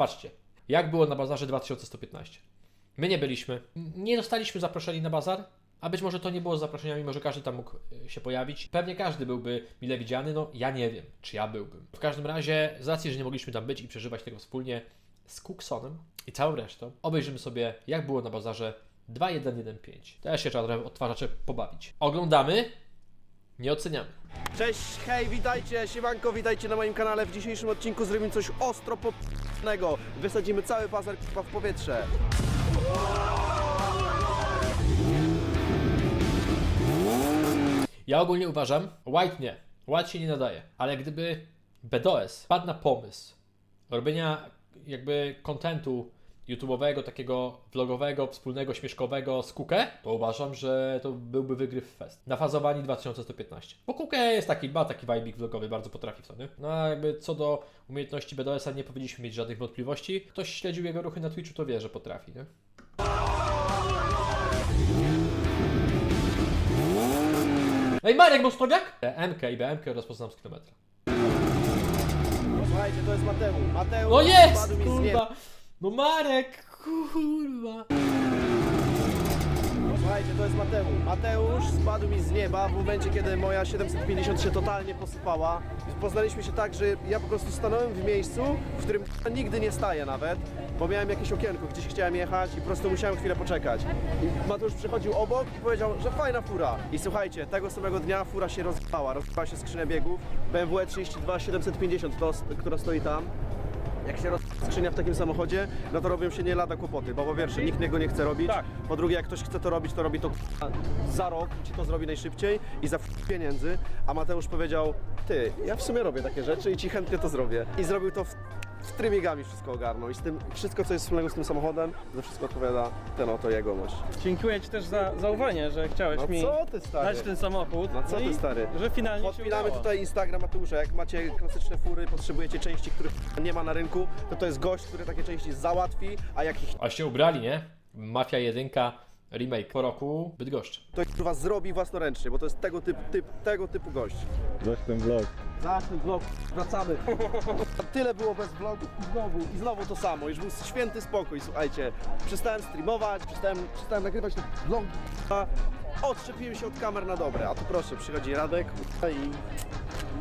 Patrzcie, jak było na bazarze 2115. My nie byliśmy, nie zostaliśmy zaproszeni na bazar, a być może to nie było z zaproszeniami, może każdy tam mógł e, się pojawić. Pewnie każdy byłby mile widziany, no ja nie wiem, czy ja byłbym. W każdym razie, z racji, że nie mogliśmy tam być i przeżywać tego wspólnie z Cooksonem i całą resztą, obejrzymy sobie, jak było na bazarze 2115. Też się trzeba odtwarzacze pobawić. Oglądamy, nie oceniamy. Cześć, hej, witajcie, siemanko, witajcie na moim kanale. W dzisiejszym odcinku zrobimy coś ostro popnego. Wysadzimy cały bazar k***a, w powietrze. Ja ogólnie uważam, White nie. White się nie nadaje. Ale gdyby BDOS padł na pomysł robienia jakby kontentu YouTube'owego, takiego vlogowego, wspólnego, śmieszkowego z Kukę, to uważam, że to byłby wygryw fest. Nafazowani 2115. Bo Kukę jest taki, ma taki vibe vlogowy, bardzo potrafi w to, nie? No a jakby co do umiejętności BDOS-a nie powinniśmy mieć żadnych wątpliwości. Ktoś śledził jego ruchy na Twitchu, to wie, że potrafi, nie? Ej, Marek Mostowiak? MK i BMK rozpoznam z kilometra. Słuchajcie, to jest Mateusz. Mateusz No jest! spadł mi z nieba. Kurwa! No Marek! Kurwa! Słuchajcie, to jest Mateusz. Mateusz spadł mi z nieba w momencie, kiedy moja 750 się totalnie posypała. Poznaliśmy się tak, że ja po prostu stanąłem w miejscu, w którym nigdy nie staję nawet, bo miałem jakieś okienko, gdzieś chciałem jechać i po prostu musiałem chwilę poczekać. I Mateusz przychodził obok i powiedział, że fajna fura. I słuchajcie, tego samego dnia fura się rozjechała, rozjechała się skrzynia biegów BMW 32 750, to, która stoi tam. Jak się roz... skrzynia w takim samochodzie, no to robią się nie lada kłopoty, bo po pierwsze nikt niego nie chce robić, Tak. po drugie jak ktoś chce to robić, to robi to k***a, za rok, ci to zrobi najszybciej i za f- pieniędzy, a Mateusz powiedział, ty, ja w sumie robię takie rzeczy i ci chętnie to zrobię. I zrobił to w, w trymigami wszystko ogarnął i z tym, wszystko co jest wspólnego z tym samochodem, za wszystko odpowiada ten oto jegomość. Dziękuję Ci też za zaufanie, że chciałeś No mi co ty stary? dać ten samochód. No co ty, i stary? Że finalnie się Podpinamy udało. tutaj Instagram Mateusza. Jak macie klasyczne fury, potrzebujecie części, których nie ma na rynku, to to jest gość, który takie części załatwi, a jak ich A się ubrali, nie? Mafia 1 remake po roku Bydgoszcz. to kurwa zrobi własnoręcznie, bo to jest tego typu, typ, tego typu gość. Zaś ten vlog. Zacznij vlog, wracamy. Tyle było bez vlogów i znowu, i znowu to samo. Już był święty spokój, słuchajcie. Przestałem streamować, przestałem, przestałem nagrywać te vlogi. Odczepiłem się od kamer na dobre. A tu proszę, przychodzi Radek i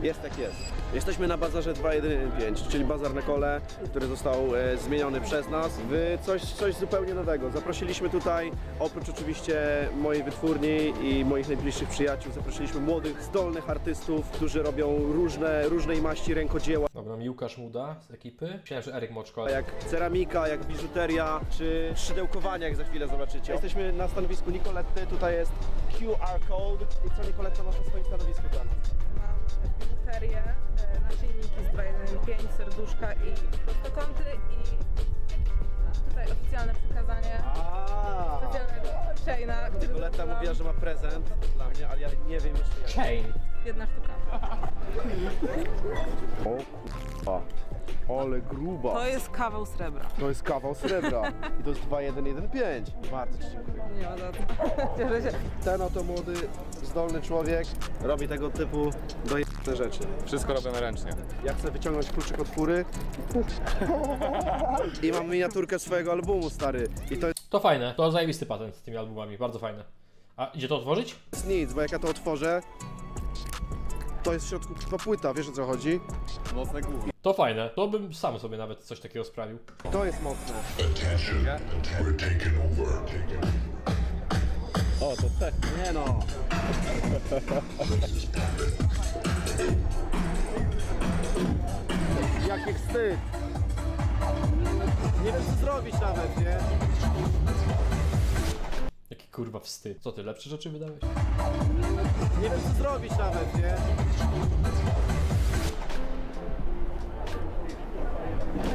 jest jak jest. Jesteśmy na bazarze 2115, czyli bazar na kole, który został e, zmieniony przez nas w coś, coś zupełnie nowego. Zaprosiliśmy tutaj, oprócz oczywiście mojej wytwórni i moich najbliższych przyjaciół, zaprosiliśmy młodych, zdolnych artystów, którzy robią różne, różnej maści rękodzieła, Dobra, mi Łukasz Muda z ekipy. Myślałem, że Eryk Moczko, ale... jak ceramika, jak biżuteria, czy szydełkowanie, jak za chwilę zobaczycie. Jesteśmy na stanowisku Nicoletty, tutaj jest QR code. I co Nicoletta masz na swoim stanowisku dla nas? Mam biżuterię, e, naszyjniki z 215, serduszka i prostokąty i tutaj oficjalne przekazanie Aaa! specjalnego chaina, który zdobyłam. mówiła, że ma prezent dla mnie, ale ja nie wiem jeszcze jak. Chain. Jedna sztuka. O kurwa, ale gruba. To jest kawał srebra. To jest kawał srebra i to jest 2115. Bardzo Ci dziękuję. Nie ma za co. Cieszę się. Ten oto młody, zdolny człowiek robi tego typu dojebane rzeczy. Wszystko robione ręcznie. Ja chcę wyciągnąć kluczyk od fury i mam miniaturkę swojego albumu, stary. I to To fajne, to zajebisty patent z tymi albumami, bardzo fajne. A idzie to otworzyć? jest nic, bo jak ja to otworzę, to jest w środku chyba płyta, wiesz o co chodzi? Mocne główki. To fajne, to bym sam sobie nawet coś takiego sprawił. To jest mocne. O, to te. Nie no. Jaki wstyd. Nie wiem co zrobić nawet, nie? Jaki kurwa wstyd. Co ty, lepsze rzeczy wydałeś? Nie wiem co zrobić nawet, nie?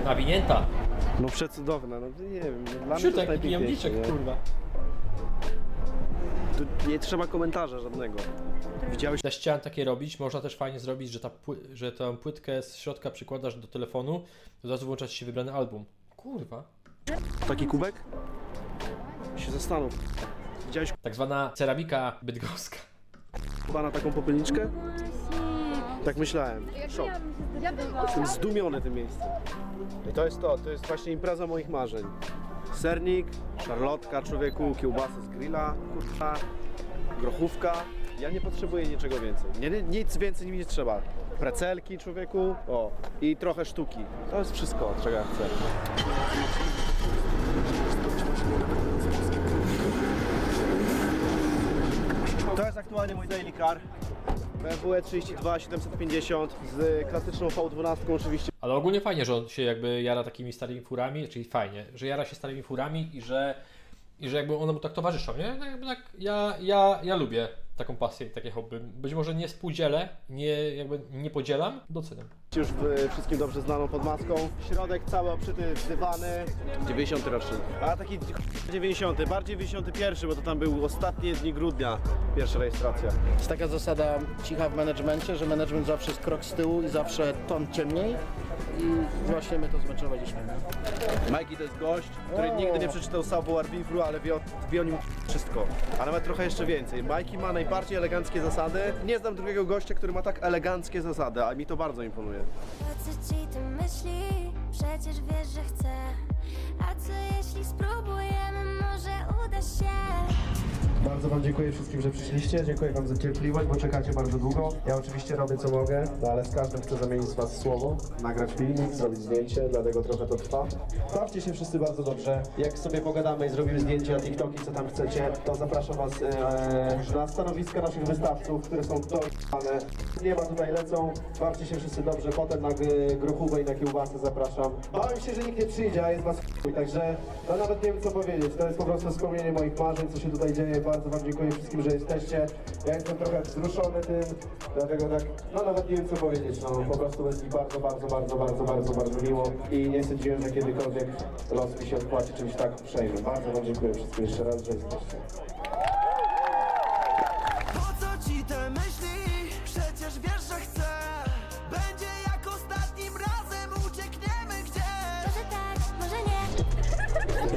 Nawinięta. No przecudowne, no nie wiem, no, dla mnie to jest Siutek, najpiękniejsze, jamniczek, nie? kurwa. Tu nie trzeba komentarza żadnego. Widziałeś Też chciałem takie robić, można też fajnie zrobić, że, ta pły- że tę płytkę z środka przykładasz do telefonu, to od razu włącza ci się wybrany album. Kurwa. taki kubek? Zastanów. Widziałeś Tak zwana ceramika bydgoska. chyba na taką popylniczkę? Tak myślałem. Szok. Jestem zdumiony tym miejscem. I to jest to, to jest właśnie impreza moich marzeń. Sernik, szarlotka człowieku, kiełbasa z grilla, kurwa, grochówka. Ja nie potrzebuję niczego więcej. Nie, nie, nic więcej mi nie trzeba. Precelki człowieku, o, i trochę sztuki. To jest wszystko, czego ja chcę. To jest aktualnie mój daily car. BMW 32 750 z klasyczną V12 oczywiście. Ale ogólnie fajnie, że on się jakby jara takimi starymi furami, czyli fajnie, że jara się starymi furami i że, i że jakby one mu tak towarzyszą, nie? Tak Jakby tak, ja, ja, ja lubię taką pasję i takie hobby. Być może nie współdzielę, nie, jakby nie podzielam, doceniam. Już w, wszystkim dobrze znaną pod maską. Środek cały obszyty dywany. 90 rocznik. A taki 90, bardziej 91, bo to tam był ostatnie dni grudnia, pierwsza rejestracja. Jest taka zasada cicha w menedżmencie, że menedżment zawsze jest krok z tyłu i zawsze ton ciemniej. I właśnie my to zmeczowaliśmy. Mikey to jest gość, który nigdy nie przeczytał savoir vivre, ale wie o, wie o nim wszystko. A nawet trochę jeszcze więcej. Mikey ma najbardziej eleganckie zasady. Nie znam drugiego gościa, który ma tak eleganckie zasady, a mi to bardzo imponuje. Co ci to myśli? Przecież wiesz, że chcę A co jeśli spróbujemy? Może uda się Bardzo Wam dziękuję wszystkim, że przyszliście. Dziękuję Wam za cierpliwość, bo czekacie bardzo długo. Ja oczywiście robię co mogę, no ale z każdym chcę zamienić z Was słowo, nagrać filmik, zrobić zdjęcie, dlatego trochę to trwa. Bawcie się wszyscy bardzo dobrze. Jak sobie pogadamy i zrobimy zdjęcia, TikToki, co tam chcecie, to zapraszam Was e, na stanowiska naszych wystawców, które są dojechane. Nie ma tutaj lecą. Bawcie się wszyscy dobrze. Potem na g- grochówę i na kiełbasę zapraszam. Bałem się, że nikt nie przyjdzie, a jest Was także no nawet nie wiem co powiedzieć. To jest po prostu spełnienie moich marzeń, co się tutaj dzieje. Bardzo Wam dziękuję wszystkim, że jesteście. Ja jestem trochę wzruszony tym, dlatego tak, no nawet nie wiem co powiedzieć. No po prostu jest mi bardzo, bardzo, bardzo, bardzo, bardzo, bardzo miło i nie sądziłem, że kiedykolwiek los mi się odpłaci czymś tak uprzejmym. Bardzo Wam dziękuję wszystkim jeszcze raz, że jesteście.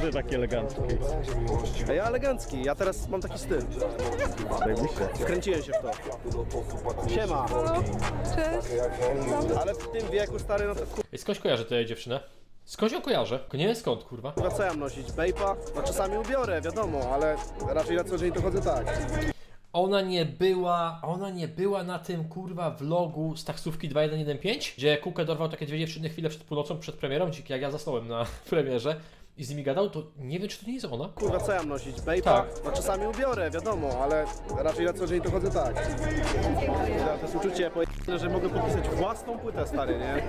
Ty taki elegancki. A ja elegancki, ja teraz mam taki styl. Wkręciłem się w to. Siema. Cześć. Ale w tym wieku, stary, no to Ej, skądś kojarzę tę dziewczynę? Skądś ją kojarzę? Tylko nie wiem skąd, kurwa. kurwa co ja mam nosić? Bejpa? No czasami ubiorę, wiadomo, ale raczej na co dzień to chodzę tak. Ona nie była, ona nie była na tym kurwa vlogu z taksówki 2115, gdzie Kukę dorwał takie dwie dziewczyny chwilę przed północą, przed premierą, gdzie jak ja zasnąłem na premierze i z nimi gadał, to nie wiem czy to nie jest ona. Kurwa co ja mam nosić? Bejpa? Tak. No czasami ubiorę, wiadomo, ale raczej na co dzień to chodzę tak. To jest uczucie pojebane, że mogę podpisać własną płytę, stary, nie?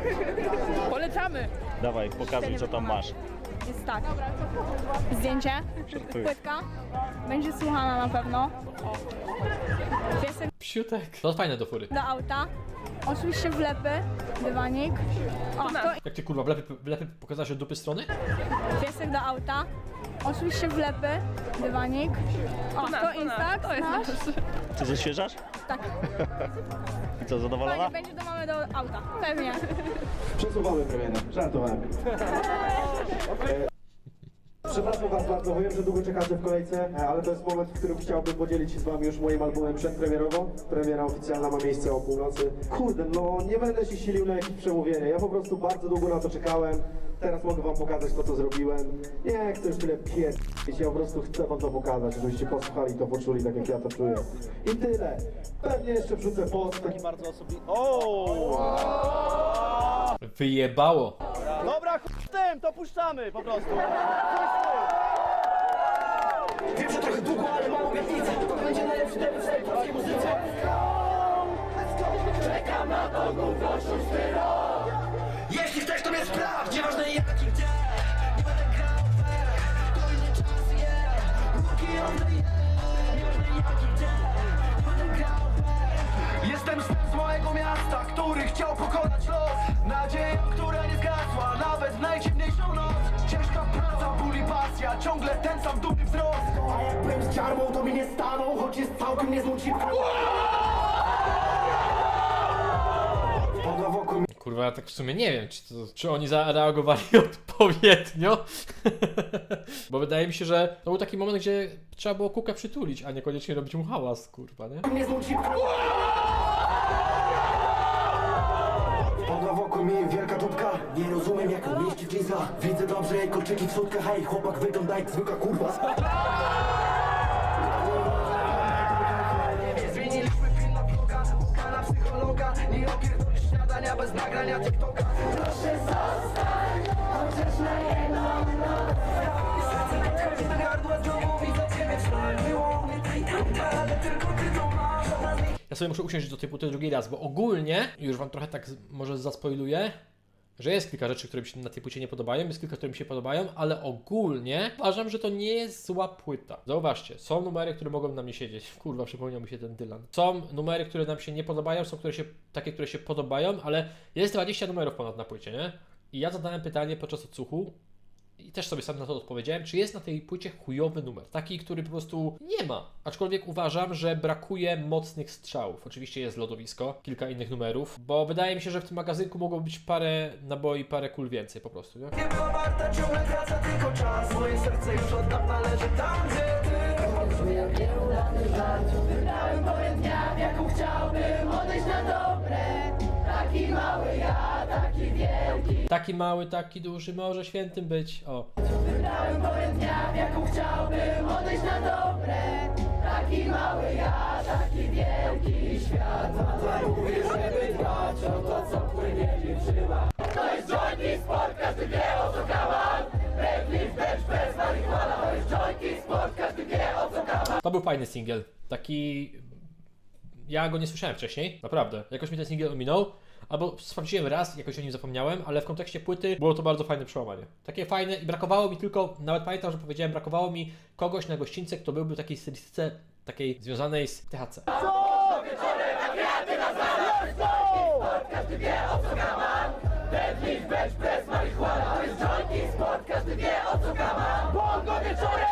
Polecamy. Dawaj, pokazuj co tam masz. Jest tak. Zdjęcie, płytka, będzie słuchana na pewno. Piesek Psiutek. To fajne do fury. do auta. Oczywiście wlepy, dywanik. O, to Jak ty kurwa wlepy, wlepy pokazałeś od dupy strony? piesek do auta. Oczywiście wlepy, dywanik. O, to Instax nasz. Ty zaświeżasz? Tak, I co, fajnie zadowolona? będzie do mamy do auta. Pewnie. Przesuwamy premierę. Żartowałem. Przepraszam Was bardzo, bo wiem, że długo czekacie w kolejce, e, ale to jest moment, w którym chciałbym podzielić się z Wami już moim albumem przedpremierową. Premiera oficjalna ma miejsce o północy. Kurde, no nie będę się silił na jakieś przemówienie. Ja po prostu bardzo długo na to czekałem. Teraz mogę Wam pokazać to, co zrobiłem. Nie chcę już tyle pierdolić, ja po prostu chcę Wam to pokazać, żebyście posłuchali to, poczuli tak, jak ja to czuję. I tyle. Pewnie jeszcze wrzucę post, taki Bardzo osobisty. O! Wyjebało. Dobra, chuj z tym, to puszczamy po prostu. Wiem, że trochę długo, ale mam obietnicę To będzie najlepszy debiut w polskiej muzyce. Czekam na to gówno szósty rok Jeśli chcesz, to mnie sprawdź Nieważne jak i gdzie Nie będę grał fair To inny czas, yeah Łuki on the yeah Nieważne jak i gdzie Nie będę grał fair Jestem z małego miasta, który chciał pokonać los. Nadzieja, która nie zgasła Nawet w najciemniejszą noc. Ciężka praca, ból i pasja Ciągle ten sam dumny wzrost. A jakbym z ciarmą, to mi nie stanął Choć jest całkiem niezłą cipką. Woda wokół Kurwa, ja tak w sumie nie wiem, czy, to, czy oni zareagowali odpowiednio. Bo wydaje mi się, że to był taki moment, gdzie trzeba było Kukę przytulić, a niekoniecznie robić mu hałas, kurwa, nie? cipką Widzę dobrze jej kolczyki w sutkach A jej chłopak wygląda jak zwykła kurwa. Zmieniliśmy film na bloga, u pana psychologa. Nie opierdolisz śniadania bez nagrania TikToka. Proszę zostań, chociaż na jedną noc. Serce podchodzi do gardła, znowu widzę ciebie w tle. Było mnie tutaj tamta, ale tylko ty to masz. Ja sobie muszę usiąść do tej płyty drugi raz, bo ogólnie, już wam trochę tak może zaspoiluję, że jest kilka rzeczy, które mi się na tej płycie nie podobają, jest kilka, które mi się podobają, ale ogólnie uważam, że to nie jest zła płyta. Zauważcie, są numery, które mogą na mnie siedzieć. Kurwa, przypomniał mi się ten Dylan. Są numery, które nam się nie podobają, są które się, takie, które się podobają, ale jest 20 numerów ponad na płycie, nie? I ja zadałem pytanie podczas odsłuchu, i też sobie sam na to odpowiedziałem, czy jest na tej płycie chujowy numer. Taki, który po prostu nie ma. Aczkolwiek uważam, że brakuje mocnych strzałów. Oczywiście jest lodowisko, kilka innych numerów, bo wydaje mi się, że w tym magazynku mogło być parę naboi, parę kul więcej po prostu, nie? Nie była warta, ciągle tracę tylko czas Moje serce już od dawna leży tam, gdzie ty Brzmi jak nieudany żart Wybrałem porę dnia, w jaką chciałbym odejść na dobre Taki mały ja, taki wielki Taki mały, taki duży, może świętym być. O. Wybrałem porę dnia, w jaką chciałbym odejść na dobre Taki mały ja, taki wielki świat Mówię, żeby dbać o to, co płynie mi w żyłach To jest joint sport, każdy wie o co kawał Backlift, bench press, marihuana To jest joint sport, każdy wie o co kawał To był fajny singiel. Taki. Ja go nie słyszałem wcześniej, naprawdę. Jakoś mi ten singiel ominął. Albo sprawdziłem raz, jakoś o nim zapomniałem, ale w kontekście płyty było to bardzo fajne przełamanie. Takie fajne i brakowało mi tylko, nawet pamiętam, że powiedziałem, brakowało mi kogoś na gościńce, kto byłby takiej stylistyce takiej związanej z THC. Wie o co Bongo wieczorem,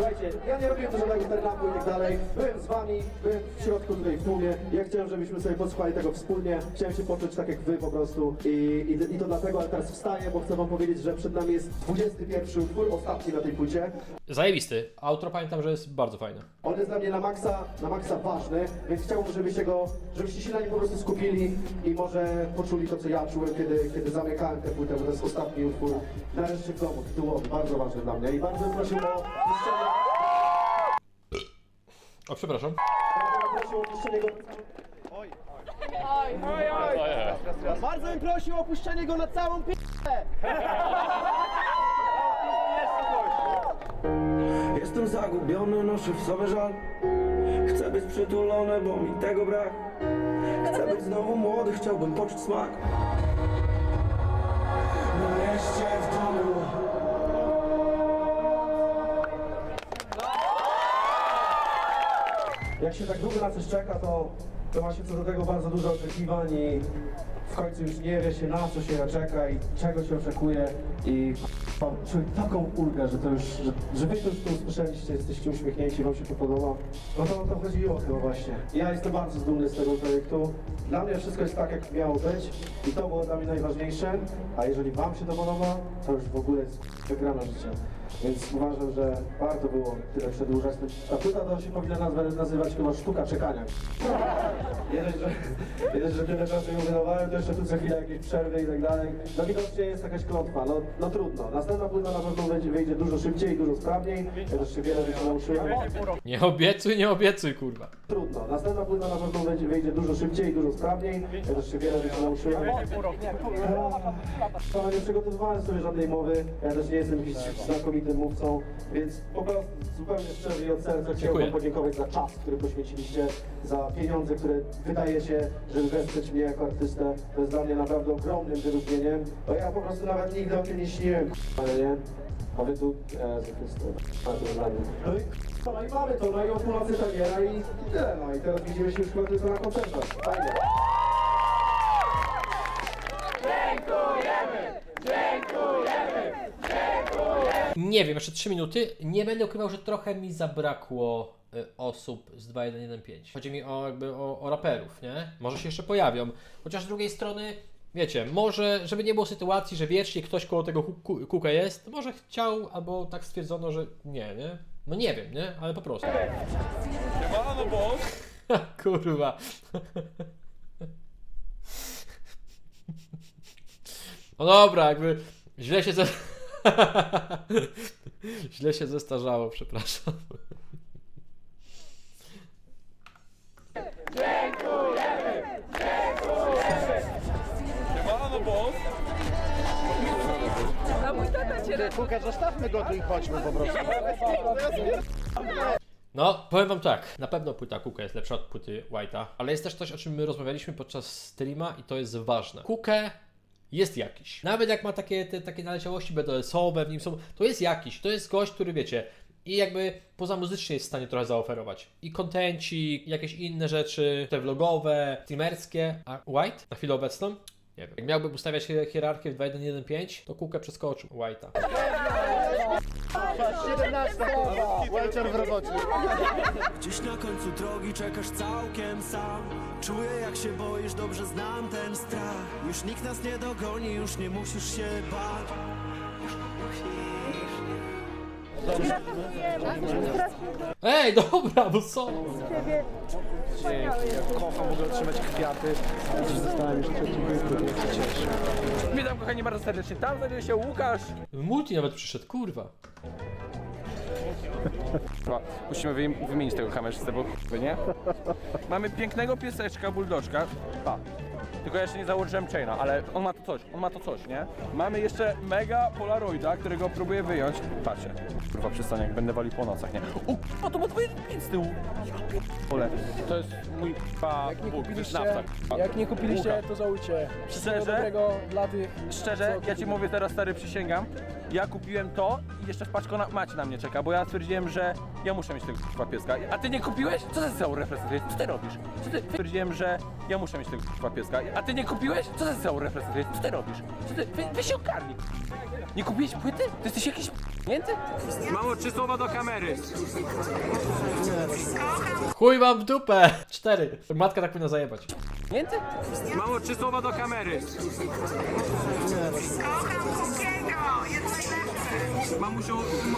Słuchajcie, ja nie robiłem żadnego stand-upu i tak dalej. Byłem z wami, byłem w środku tutaj w tłumie. Ja chciałem, żebyśmy sobie posłuchali tego wspólnie. Chciałem się poczuć tak jak wy po prostu. I, i, i to dlatego, ale teraz wstaję, bo chcę wam powiedzieć, że przed nami jest 21 utwór, ostatni na tej płycie. Zajebisty. Outro pamiętam, że jest bardzo fajne. On jest dla mnie na maksa, na maksa ważny, więc chciałbym, żebyście go, żebyście się na nim po prostu skupili i może poczuli to, co ja czułem, kiedy, kiedy zamykałem tę płytę, bo to jest ostatni utwór nareszcie w domu, tytułowy, bardzo ważny dla mnie. I bardzo bym prosił o O, przepraszam. bardzo bym prosił o puszczenie go... Bardzo bym prosił o opuszczenie go na całą pi... Jestem zagubiony, noszę w sobie żal. Chcę być przytulony, bo mi tego brak. Chcę być znowu młody, chciałbym poczuć smak. Nareszcie w domu Jak się tak długo na coś czeka, to, to ma się co do tego bardzo dużo oczekiwań i w końcu już nie wie się na co się czeka i czego się oczekuje i mam czuję taką ulgę, że to już, że, że wy już to usłyszeliście, jesteście uśmiechnięci, wam się to podoba. No to o to chodziło chyba właśnie. Ja jestem bardzo dumny z tego projektu. Dla mnie wszystko jest tak, jak miało być i to było dla mnie najważniejsze, a jeżeli wam się to podoba, to już w ogóle jest wygrana życia. Więc uważam, że warto było tyle przedłużać. Ta płyta to się powinna nazwać, nazywać chyba sztuka czekania. Dość, że, że tyle czasu ją wydawałem, to jeszcze tu co chwilę jakieś przerwy i tak dalej. No widocznie jest jakaś klątwa, no, no trudno. Następna płyta na pewno będzie, wyjdzie dużo szybciej, dużo sprawniej. Ja też się wiele rzeczy nauczyłem. Nie obiecuj, nie obiecuj, kurwa. Trudno. Następna płyta na pewno będzie, wyjdzie dużo szybciej, dużo sprawniej. Ja też się wiele rzeczy nauczyłem. Pana nie przygotowywałem sobie żadnej mowy. Ja też nie jestem jakimś znakomitym mówcą, więc po prostu zupełnie szczerze i od serca chciałbym Dziękuję. podziękować za czas, który poświęciliście, za pieniądze, które wydajecie, żeby wesprzeć mnie jako artystę. To jest dla mnie naprawdę ogromnym wyróżnieniem, bo ja po prostu nawet nigdy o tym nie śniłem, ale nie. A wy tu, Chryste, a to dla mnie. No i, no i mamy to, no i o północy premiera i tyle, no i teraz widzimy się już chyba tylko na koncertach. Fajnie. Nie wiem, jeszcze 3 minuty. Nie będę ukrywał, że trochę mi zabrakło y, osób z 2115. Chodzi mi o jakby o, o raperów, nie? Może się jeszcze pojawią. Chociaż z drugiej strony, wiecie, może, żeby nie było sytuacji, że wiecznie ktoś koło tego ku- kuka jest, może chciał, albo tak stwierdzono, że nie, nie? No nie wiem, nie? Ale po prostu. Kurwa. No dobra, jakby źle się ze... źle się zestarzało, przepraszam. Kuka, zostawmy go tu i chodźmy po prostu. No, powiem wam tak, na pewno płyta Kuka jest lepsza od płyty White'a, ale jest też coś, o czym my rozmawialiśmy podczas streama i to jest ważne. Kukę jest jakiś. Nawet jak ma takie, te, takie naleciałości BDS-owe, w nim są, to jest jakiś, to jest gość, który wiecie, i jakby poza muzycznie jest w stanie trochę zaoferować. I kontenci, jakieś inne rzeczy, te vlogowe, streamerskie, a White na chwilę obecną? Nie wiem. Jak miałbym ustawiać hier- hierarchię w 2.1.1.5, to Kukę przeskoczył White'a. 17 Walter w robocie. Gdzieś na końcu drogi czekasz całkiem sam. Czuję jak się boisz, dobrze znam ten strach. Już nikt nas nie dogoni, już nie musisz się bać. Ej, dobra, bo co? Kocham w ogóle otrzymać kwiaty. Zostałem już trzeci wybór, jak się cieszę. Witam kochani bardzo serdecznie. Tam znajduje się Łukasz. Multi nawet przyszedł, kurwa. Musimy wy, wymienić tego kamerzystę, bo nie? Mamy pięknego pieseczka, buldożka. Pa. Tylko ja jeszcze nie założyłem chaina, ale on ma to coś, on ma to coś, nie? Mamy jeszcze mega polaroida, którego próbuję wyjąć. Patrzcie, kurwa przystanie, jak będę walił po nocach, nie? O, kurwa, to ma twoje z tyłu. Pierdolę. To jest mój pa, Bóg, to jest nafta. kurwa. Jak nie kupiliście, to żałujcie. Szczerze? dobrego dla tych. Szczerze, ja ci mówię teraz stary, przysięgam. Ja kupiłem to i jeszcze w paczko na, macie na mnie czeka, bo ja stwierdziłem, że ja muszę mieć tego pieska. A ty nie kupiłeś? Co za całą reprezentujesz? Co ty robisz? Co ty? Stwierdziłem, że ja muszę mieć tego pieska. A ty nie kupiłeś? Co za całą reprezentujesz? Co ty robisz? Co ty? Wy, wy się ogarnij. Nie kupiłeś płyty? Ty jesteś jakiś p***nięty? Mało trzy słowa do kamery. Chuj wam w dupę! Cztery. Matka tak powinna zajebać. Nięty? Mało trzy słowa do kamery. Mamusiu,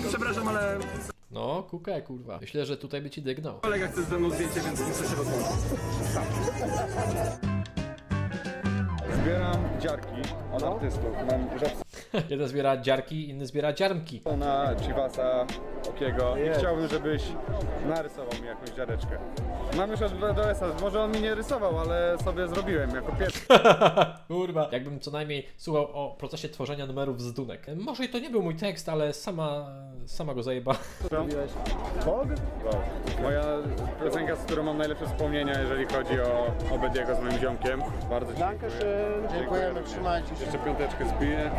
przepraszam, ale No, kukę, kurwa. Myślę, że tutaj by ci dygnął. kolega chce ze mną zdjęcie, więc muszę się rozłączyć. Zbieram dziarki od artystów. Mam rzepsa Jeden zbiera dziarki, inny zbiera dziarmki. na Chivasa, Okiego i chciałbym, żebyś narysował mi jakąś dziareczkę. Mam już od BDS-a, może on mi nie rysował, ale sobie zrobiłem jako pierwszy. Kurwa. Jakbym co najmniej słuchał o procesie tworzenia numerów z dunek. Może i to nie był mój tekst, ale sama, sama go zajeba. Wow. Moja piosenka, z którą mam najlepsze wspomnienia, jeżeli chodzi o Obediego z moim ziomkiem. Bardzo Ci dziękuję. Dziękujemy, trzymajcie się. Jeszcze piąteczkę zbiję.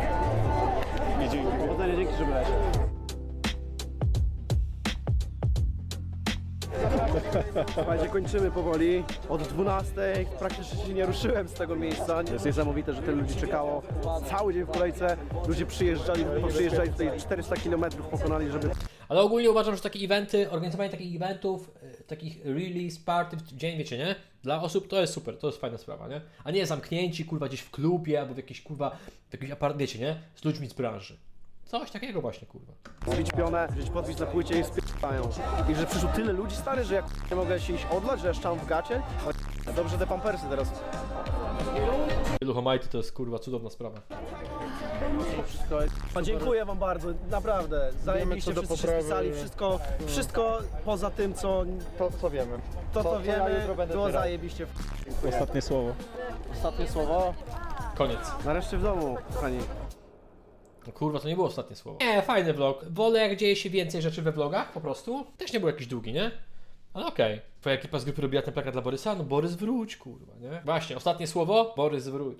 I dzięki. Powodzenia, dzięki, że byłeś. Słuchajcie, kończymy powoli. Od 12 praktycznie się nie ruszyłem z tego miejsca. Jest niesamowite, że tyle ludzi czekało cały dzień w kolejce. Ludzie przyjeżdżali, przyjeżdżali tutaj 400 km pokonali, żeby Ale ogólnie uważam, że takie eventy, organizowanie takich eventów, y, takich release party w dzień, wiecie, nie? Dla osób to jest super, to jest fajna sprawa, nie? A nie zamknięci, kurwa, gdzieś w klubie albo w jakiejś, kurwa, w jakimś apart, wiecie, nie? Z ludźmi z branży. Coś takiego właśnie, kurwa. zbić wziąć podpis na płycie i spierają. I że przyszło tyle ludzi stary, że jak nie mogę się iść odlać, że ja szczam w gacie. O, Dobrze te pampersy teraz. Luchomajty to jest, kurwa, cudowna sprawa. Wszystko jest... Dziękuję wam bardzo, naprawdę. Zajebiście co do wszyscy się poprawy. spisali, wszystko, wszystko poza tym, co To co wiemy. to, Co- ja wiemy, jutro będę było zajebiście. Ostatnie słowo. Ostatnie słowo. Koniec. Nareszcie w domu, kochani. No kurwa, to nie było ostatnie słowo. Nie, fajny vlog. Wolę jak dzieje się więcej rzeczy we vlogach, po prostu. Też nie był jakiś długi, nie? Ale okej. Twoja ekipa z grupy robiła ten plakat dla Borysa? No Borys wróć, kurwa, nie? Właśnie, ostatnie słowo? Borys wróć.